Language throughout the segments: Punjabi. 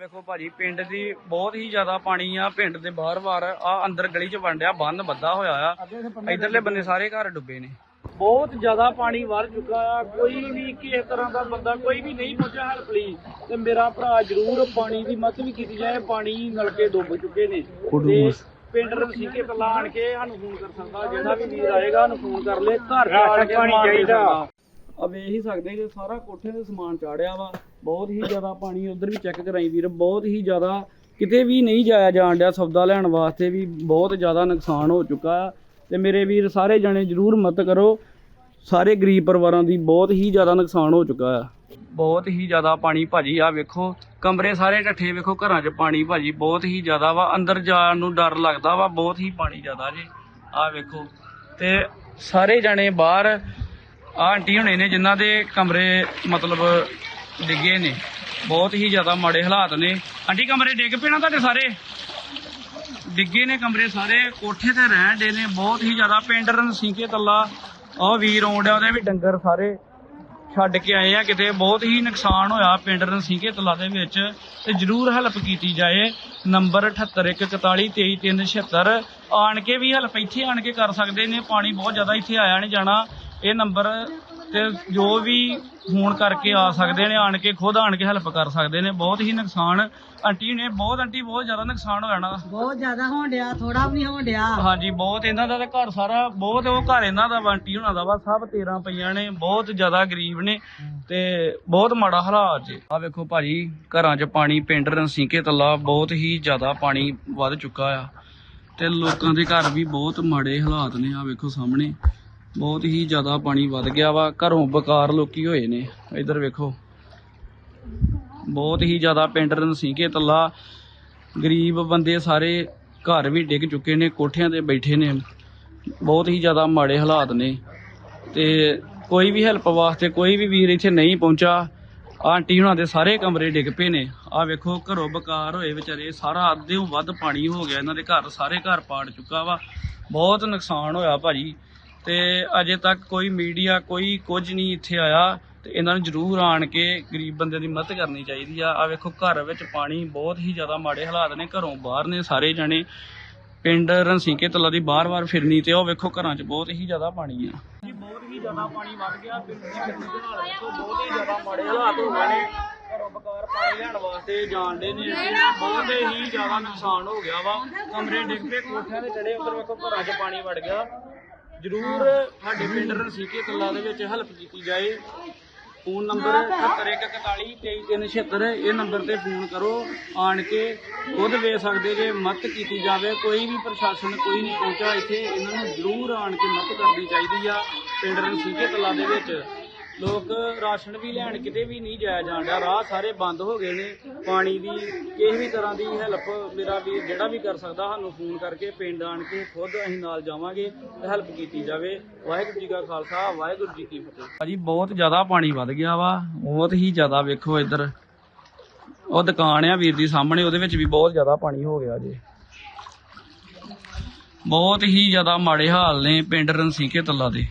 ਵੇਖੋ ਭਾਜੀ ਪਿੰਡ ਦੀ ਬਹੁਤ ਹੀ ਜ਼ਿਆਦਾ ਪਾਣੀ ਆ ਪਿੰਡ ਦੇ ਬਾਹਰ-ਬਾਹਰ ਆ ਅੰਦਰ ਗਲੀ 'ਚ ਵੰਡਿਆ ਬੰਨ ਬੱਧਾ ਹੋਇਆ ਆ। ਇਧਰਲੇ ਬੰਨੇ ਸਾਰੇ ਘਰ ਡੁੱਬੇ ਨੇ। ਬਹੁਤ ਜ਼ਿਆਦਾ ਪਾਣੀ ਵਰ ਚੁੱਕਾ ਆ ਕੋਈ ਵੀ ਕਿਸੇ ਤਰ੍ਹਾਂ ਦਾ ਬੰਦਾ ਕੋਈ ਵੀ ਨਹੀਂ ਪਹੁੰਚਿਆ ਹੈਲਪ ਲਈ ਤੇ ਮੇਰਾ ਭਰਾ ਜ਼ਰੂਰ ਪਾਣੀ ਦੀ ਮਦਦ ਵੀ ਕੀਤੀ ਜਾਏ ਪਾਣੀ ਨਲਕੇ ਡੁੱਬ ਚੁੱਕੇ ਨੇ। ਤੇ ਪਿੰਡ ਰਸੀਕੇ ਤਲਾ ਆਣ ਕੇ ਸਾਨੂੰ ਫੋਨ ਕਰ ਸਕਦਾ ਜਿਹੜਾ ਵੀ ਵੀਰ ਆਏਗਾ ਸਾਨੂੰ ਫੋਨ ਕਰ ਲੇ ਘਰ ਕੇ ਪਾਣੀ ਚਾਹੀਦਾ। ਆ ਵੇਖ ਹੀ ਸਕਦੇ ਜੇ ਸਾਰਾ ਕੋਠੇ ਤੇ ਸਮਾਨ ਚਾੜਿਆ ਵਾ, ਬਹੁਤ ਹੀ ਜ਼ਿਆਦਾ ਪਾਣੀ ਉਧਰ ਵੀ ਚੈੱਕ ਕਰਾਈ ਵੀਰ, ਬਹੁਤ ਹੀ ਜ਼ਿਆਦਾ ਕਿਤੇ ਵੀ ਨਹੀਂ ਜਾਇਆ ਜਾਣ ਡਿਆ ਸੌਦਾ ਲੈਣ ਵਾਸਤੇ ਵੀ ਬਹੁਤ ਜ਼ਿਆਦਾ ਨੁਕਸਾਨ ਹੋ ਚੁੱਕਾ ਆ। ਤੇ ਮੇਰੇ ਵੀਰ ਸਾਰੇ ਜਣੇ ਜਰੂਰ ਮਦਦ ਕਰੋ, ਸਾਰੇ ਗਰੀਬ ਪਰਿਵਾਰਾਂ ਦੀ ਬਹੁਤ ਹੀ ਜ਼ਿਆਦਾ ਨੁਕਸਾਨ ਹੋ ਚੁੱਕਾ ਆ। ਬਹੁਤ ਹੀ ਜ਼ਿਆਦਾ ਪਾਣੀ ਭਾਜੀ ਆ ਵੇਖੋ, ਕਮਰੇ ਸਾਰੇ ਢੱਠੇ ਵੇਖੋ, ਘਰਾਂ 'ਚ ਪਾਣੀ ਭਾਜੀ ਬਹੁਤ ਹੀ ਜ਼ਿਆਦਾ ਵਾ, ਅੰਦਰ ਜਾਣ ਨੂੰ ਡਰ ਲੱਗਦਾ ਵਾ, ਬਹੁਤ ਹੀ ਪਾਣੀ ਜ਼ਿਆਦਾ ਜੀ ਆ ਵੇਖੋ। ਤੇ ਸਾਰੇ ਜਣੇ ਬਾਹਰ ਆਂਟੀ ਹੁਣੇ ਨੇ ਜਿਨ੍ਹਾਂ ਦੇ ਕਮਰੇ ਮਤਲਬ ਡਿੱਗੇ ਨੇ। ਬਹੁਤ ਹੀ ਜ਼ਿਆਦਾ ਮਾੜੇ ਹਾਲਾਤ ਨੇ। ਆਂਟੀ, ਕਮਰੇ ਡਿੱਗ ਪਏ ਤੁਹਾਡੇ ਸਾਰੇ? ਡਿੱਗੇ ਨੇ ਕਮਰੇ ਸਾਰੇ। ਕੋਠੇ ਤੇ ਰਹਿਣ ਦੇ ਨੇ। ਬਹੁਤ ਹੀ ਜ਼ਿਆਦਾ ਪਿੰਡ ਰਣਸੀਕੇ ਤੱਲਾ। ਆਹ ਵੀਰ ਆਉਂਦਿਆ ਉਹਦੇ ਵੀ ਡੰਗਰ ਸਾਰੇ ਛੱਡ ਕੇ ਆਏ ਆ ਕਿਤੇ। ਬਹੁਤ ਹੀ ਨੁਕਸਾਨ ਹੋਇਆ ਪਿੰਡ ਰਣਸੀਕੇ ਤਲਾ ਦੇ ਵਿੱਚ। ਤੇ ਜਰੂਰ ਹੈਲਪ ਕੀਤੀ ਜਾਏ। ਨੰਬਰ 7814233376 ਆਣ ਕੇ ਵੀ ਹੈਲਪ ਇੱਥੇ ਆਣ ਕੇ ਕਰ ਸਕਦੇ ਨੇ। ਪਾਣੀ ਬਹੁਤ ਜ਼ਿਆਦਾ ਇੱਥੇ ਆਇਆ ਨਹੀਂ ਜਾਣਾ। ਇਹ ਨੰਬਰ ਤੇ ਜੋ ਵੀ ਫੋਨ ਕਰਕੇ ਆ ਸਕਦੇ ਨੇ ਆਣ ਕੇ ਖੁਦ ਆਣ ਕੇ ਹੈਲਪ ਕਰ ਸਕਦੇ ਨੇ। ਬਹੁਤ ਹੀ ਨੁਕਸਾਨ ਆਂਟੀ ਨੇ ਬਹੁਤ ਆਂਟੀ ਬਹੁਤ ਜ਼ਿਆਦਾ ਨੁਕਸਾਨ ਹੋਇਆ ਨਾ। ਬਹੁਤ ਜ਼ਿਆਦਾ ਹੋਣ ਡਿਆ ਥੋੜਾ ਵੀ ਨਹੀਂ ਹੋਣ ਡਿਆ। ਹਾਂਜੀ ਬਹੁਤ ਇਹਨਾਂ ਦਾ ਤਾਂ ਘਰ ਸਾਰਾ ਬਹੁਤ ਉਹ ਘਰ ਇਹਨਾਂ ਦਾ ਬੰਟੀ ਹੋਣਾ ਦਾ ਵਾ ਸਭ 13 ਪਈਆਂ ਨੇ ਬਹੁਤ ਜ਼ਿਆਦਾ ਗਰੀਬ ਨੇ ਤੇ ਬਹੁਤ ਮਾੜਾ ਹਾਲਾਤ ਜੀ। ਆ ਵੇਖੋ ਭਾਜੀ ਘਰਾਂ 'ਚ ਪਾਣੀ ਪਿੰਡ ਰਣਸੀਕੇ ਤੱਲਾ ਬਹੁਤ ਹੀ ਜ਼ਿਆਦਾ ਪਾਣੀ ਵੱਧ ਚੁੱਕਾ ਆ। ਤੇ ਲੋਕਾਂ ਦੇ ਘਰ ਵੀ ਬਹੁਤ ਮਾੜੇ ਹਾਲਾਤ ਨੇ ਆ ਵੇਖੋ ਸਾਹਮਣੇ। ਬਹੁਤ ਹੀ ਜ਼ਿਆਦਾ ਪਾਣੀ ਵੱਧ ਗਿਆ ਵਾ, ਘਰੋਂ ਬਕਾਰ ਲੋਕੀ ਹੋਏ ਨੇ। ਇੱਧਰ ਵੇਖੋ। ਬਹੁਤ ਹੀ ਜ਼ਿਆਦਾ ਪਿੰਡ ਰਣਸੀਕੇ ਤੱਲਾ। ਗਰੀਬ ਬੰਦੇ ਸਾਰੇ ਘਰ ਵੀ ਡਿੱਗ ਚੁੱਕੇ ਨੇ, ਕੋਠਿਆਂ ਤੇ ਬੈਠੇ ਨੇ। ਬਹੁਤ ਹੀ ਜ਼ਿਆਦਾ ਮਾੜੇ ਹਾਲਾਤ ਨੇ। ਤੇ ਕੋਈ ਵੀ ਹੈਲਪ ਵਾਸਤੇ, ਕੋਈ ਵੀ ਵੀਰ ਇੱਥੇ ਨਹੀਂ ਪਹੁੰਚਾ, ਆਂਟੀ ਹੁਣਾਂ ਦੇ ਸਾਰੇ ਕਮਰੇ ਡਿੱਗ ਪਏ ਨੇ। ਆ ਵੇਖੋ, ਘਰੋਂ ਬਕਾਰ ਹੋਏ ਵਿਚਾਰੇ, ਸਾਰਾ ਅੱਧੇੋਂ ਵੱਧ ਪਾਣੀ ਹੋ ਗਿਆ, ਇਹਨਾਂ ਦੇ ਘਰ, ਸਾਰੇ ਘਰ ਪਾੜ ਚੁੱਕਾ ਵਾ। ਬਹੁਤ ਨੁਕਸਾਨ ਹੋਇਆ ਭਾਜੀ। ਤੇ ਅਜੇ ਤੱਕ ਕੋਈ ਮੀਡੀਆ ਕੋਈ ਕੁਝ ਨਹੀਂ ਇੱਥੇ ਆਇਆ ਤੇ ਇਹਨਾਂ ਨੂੰ ਜ਼ਰੂਰ ਆਣ ਕੇ ਗਰੀਬ ਬੰਦੇ ਦੀ ਮਦਦ ਕਰਨੀ ਚਾਹੀਦੀ ਆ। ਆ ਵੇਖੋ, ਘਰ ਵਿੱਚ ਪਾਣੀ ਬਹੁਤ ਹੀ ਜ਼ਿਆਦਾ ਮਾੜੇ ਹਾਲਾਤ ਨੇ, ਘਰੋਂ ਬਾਹਰ ਨੇ ਸਾਰੇ ਜਣੇ। ਪਿੰਡ ਰਣਸੀਕੇ ਤਲਾ ਦੀ ਬਾਰ-ਬਾਰ ਫਿਰਨੀ ਤੇ ਉਹ ਵੇਖੋ, ਘਰਾਂ 'ਚ ਬਹੁਤ ਹੀ ਜ਼ਿਆਦਾ ਪਾਣੀ ਆ। ਜੀ, ਬਹੁਤ ਹੀ ਜ਼ਿਆਦਾ ਪਾਣੀ ਵੱਧ ਗਿਆ, ਪਿੰਡ ਦੀ ਫਿਰਨੀ ਦੇ ਨਾਲ ਬਹੁਤ ਹੀ ਜ਼ਿਆਦਾ ਮਾੜੇ ਹਾਲਾਤ ਹੋ ਗਏ ਨੇ। ਘਰੋਂ ਬਕਾਰ ਪਾਣੀ ਲੈਣ ਵਾਸਤੇ ਜਾਣਦੇ ਨੇ। ਬਹੁਤ ਹੀ ਜ਼ਿਆਦਾ ਨੁਕਸਾਨ ਹੋ ਗਿਆ ਵਾ। ਕਮਰੇ ਡਿੱਗ ਪਏ, ਕੋਠਿਆਂ ਦੇ ਚੜੇ ਉਧਰ ਵੇਖੋ, ਘਰਾਂ 'ਚ ਪਾਣੀ ਵੜ ਗਿਆ। ਜ਼ਰੂਰ ਸਾਡੇ ਪਿੰਡ ਰਸੀਕੇ ਕਲਾ ਦੇ ਵਿੱਚ ਹੈਲਪ ਕੀਤੀ ਜਾਏ। ਫੋਨ ਨੰਬਰ 7141233376 ਇਹ ਨੰਬਰ ਤੇ ਫੋਨ ਕਰੋ। ਆਣ ਕੇ ਖੁਦ ਵੇਖ ਸਕਦੇ ਜੇ ਮਦਦ ਕੀਤੀ ਜਾਵੇ। ਕੋਈ ਵੀ ਪ੍ਰਸ਼ਾਸਨ ਕੋਈ ਨਹੀਂ ਪਹੁੰਚਾ ਇੱਥੇ ਇਹਨਾਂ ਨੂੰ ਜ਼ਰੂਰ ਆਣ ਕੇ ਮਦਦ ਕਰਨੀ ਚਾਹੀਦੀ ਆ ਪਿੰਡ ਰਸੀਕੇ ਕਲਾ ਦੇ ਵਿੱਚ। ਲੋਕ ਰਾਸ਼ਨ ਵੀ ਲੈਣ ਕਿਤੇ ਵੀ ਨਹੀਂ ਜਾਇਆ ਜਾਣ ਡਿਆ। ਰਾਹ ਸਾਰੇ ਬੰਦ ਹੋ ਗਏ ਨੇ। ਪਾਣੀ ਦੀ ਕਿਸੇ ਵੀ ਤਰ੍ਹਾਂ ਦੀ ਹੈਲਪ ਮੇਰਾ ਵੀ ਜਿਹੜਾ ਵੀ ਕਰ ਸਕਦਾ, ਸਾਨੂੰ ਫੋਨ ਕਰਕੇ ਪਿੰਡ ਆਣ ਕੇ ਖੁਦ ਅਸੀਂ ਨਾਲ ਜਾਵਾਂਗੇ ਹੈਲਪ ਕੀਤੀ ਜਾਵੇ। ਵਾਹਿਗੁਰੂ ਜੀ ਕਾ ਖਾਲਸਾ, ਵਾਹਿਗੁਰੂ ਜੀ ਕੀ ਫਤਿਹ। ਭਾਜੀ, ਬਹੁਤ ਜ਼ਿਆਦਾ ਪਾਣੀ ਵੱਧ ਗਿਆ ਵਾ। ਬਹੁਤ ਹੀ ਜ਼ਿਆਦਾ ਵੇਖੋ ਇੱਧਰ। ਉਹ ਦੁਕਾਨ ਆ ਵੀਰ ਦੀ ਸਾਹਮਣੇ, ਉਹਦੇ ਵਿੱਚ ਵੀ ਬਹੁਤ ਜ਼ਿਆਦਾ ਪਾਣੀ ਹੋ ਗਿਆ ਜੀ। ਬਹੁਤ ਹੀ ਜ਼ਿਆਦਾ ਮਾੜੇ ਹਾਲ ਨੇ ਪਿੰਡ ਰਣਸੀਕੇ ਤੱਲਾ ਦੇ।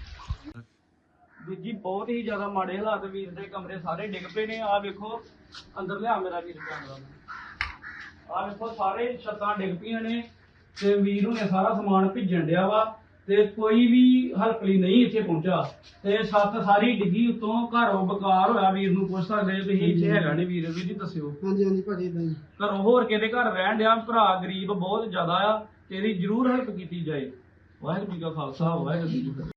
ਵੀਰ ਜੀ ਬਹੁਤ ਹੀ ਜ਼ਿਆਦਾ ਮਾੜੇ ਹਾਲਾਤ ਵੀਰ ਦੇ ਕਮਰੇ ਸਾਰੇ ਡਿੱਗ ਪਏ ਨੇ। ਆ ਵੇਖੋ ਅੰਦਰ ਲਿਆ ਮੇਰਾ ਵੀਰ ਕੈਮਰਾ। ਆ ਵੇਖੋ ਸਾਰੇ ਛੱਤਾਂ ਡਿੱਗ ਪਈਆਂ ਨੇ ਤੇ ਵੀਰ ਨੇ ਸਾਰਾ ਸਮਾਨ ਭਿੱਜਣ ਡਿਆ ਵਾ ਤੇ ਕੋਈ ਵੀ ਹੈਲਪ ਲਈ ਨਹੀਂ ਇੱਥੇ ਪਹੁੰਚਾ। ਤੇ ਛੱਤ ਸਾਰੀ ਡਿੱਗੀ ਉਤੋਂ ਘਰੋਂ ਬਕਾਰ ਹੋਇਆ ਵੀਰ ਨੂੰ ਪੁੱਛ ਸਕਦੇ ਤੁਸੀਂ ਇੱਥੇ ਹੈਗਾ ਨਹੀਂ ਵੀਰ ਵੀਰ ਜੀ ਦੱਸਿਓ। ਹਾਂਜੀ ਹਾਂਜੀ ਭਾਜੀ ਇਦਾਂ ਹੀ। ਘਰੋਂ ਹੋਰ ਕਿਤੇ ਘਰ ਰਹਿਣ ਡਿਆ? ਭਰਾ ਗਰੀਬ ਬਹੁਤ ਜ਼ਿਆਦਾ ਆ ਤੇ ਇਹਦੀ ਜ਼ਰੂਰ ਹੈਲਪ ਕੀਤੀ ਜਾਏ। ਵਾਹਿਗੁਰੂ ਜੀ ਕਾ ਖਾਲਸਾ ਵਾਹਿਗੁਰੂ ਜੀ ਕੀ ਫਤਿਹ।